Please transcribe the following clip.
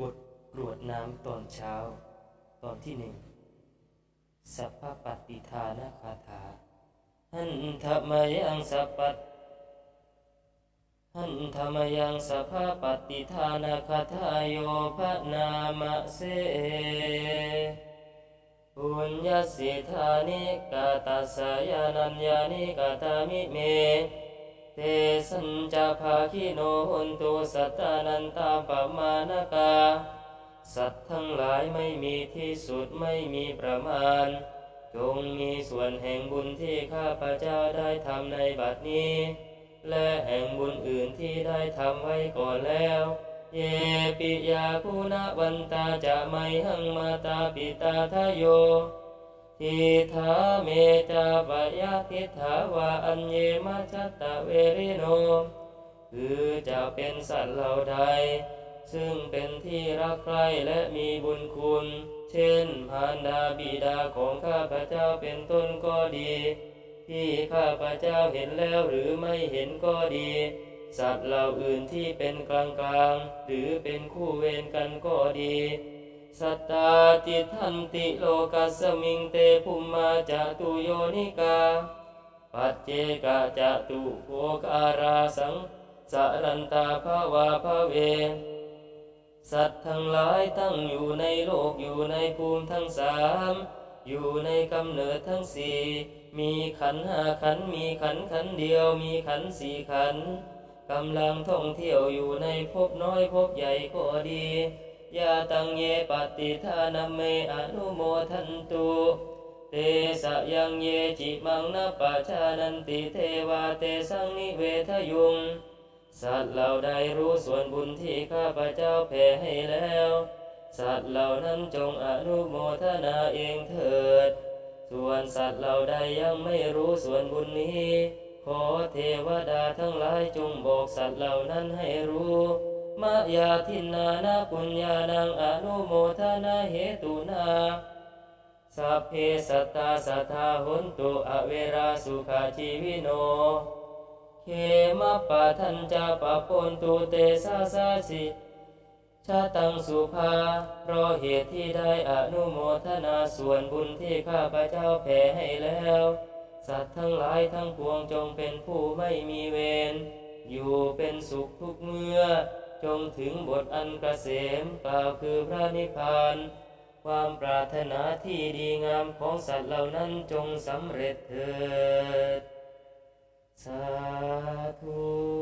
บทกรวดน้ำตอนเช้า ตอนที่หนึ่งสัพพปฏิทานาคาถา หันธรรมยังสัพปตหันธรรมยังสัพพปฏิทานาคาถาโยภนามเสปุญญสิธานิกาตัสสยานัญญานิกาตามิเม เตสัญจภาคิโนหนตุสัตตานันตาปมานกา สัตว์ทั้งหลายไม่มีที่สุดไม่มีประมาณ จงมีส่วนแห่งบุญที่ข้าพเจ้าได้ทำในบัดนี้ และแห่งบุญอื่นที่ได้ทำไว้ก่อนแล้ว เยปิยาคุณวันตาจะไม่หังมาตาปิตาทโย ทิธาเมจาปยาทิธาวาอัญเยมัชตตะเวริโน คือจะเป็นสัตว์เหล่าใด ซึ่งเป็นที่รักใคร่และมีบุญคุณ เช่นพานดาบิดาของข้าพเจ้าเป็นต้นก็ดี ที่ข้าพเจ้าเห็นแล้วหรือไม่เห็นก็ดี สัตว์เหล่าอื่นที่เป็นกลางกลางๆหรือเป็นคู่เวรกันก็ดี สัตตาติทันติโลกัสมิงเตภุมมาจตุโยนิกา ปัจเจกะจตุโภการาสังสารันตาภาวาภเว สัตว์ทั้งหลายตั้งอยู่ในโลกอยู่ในภูมิทั้งสามอยู่ในกำเนิดทั้งสี่มีขันห้าขันมีขันขันเดียวมีขันสี่ขันกำลังท่องเที่ยวอยู่ในภพน้อยภพใหญ่ก็ดี ยาตังเยปฏิทานัมเมอนุโมทันตุเตสะยังเยจิมังนปะชานันติเทวาเตสังนิเวทยุง สัตว์เหล่าใดรู้ส่วนบุญที่ข้าพเจ้าแผ่ให้แล้ว สัตว์เหล่านั้นจงอนุโมทนาเองเถิด ส่วนสัตว์เหล่าใดยังไม่รู้ส่วนบุญนี้ ขอเทวดาทั้งหลายจงบอกสัตว์เหล่านั้นให้รู้ มายาทินนานาปุญญานังอนุโมทนาเหตุนาสัพเพสัตตาสัทธาหุนตุอเวราสุขาชีวิโน เขมปะทันจาปะปนตุเตสาสาสิชาตังสุภาเพราะเหตุที่ได้อนุโมทนาส่วนบุญที่ข้าพระเจ้าแผ่ให้แล้ว สัตว์ทั้งหลายทั้งปวงจงเป็นผู้ไม่มีเวรอยู่เป็นสุขทุกเมื่อ จงถึงบทอันเกษมกล่าวคือพระนิพพาน ความปรารถนาที่ดีงามของสัตว์เหล่านั้นจงสำเร็จเถิด สาธุ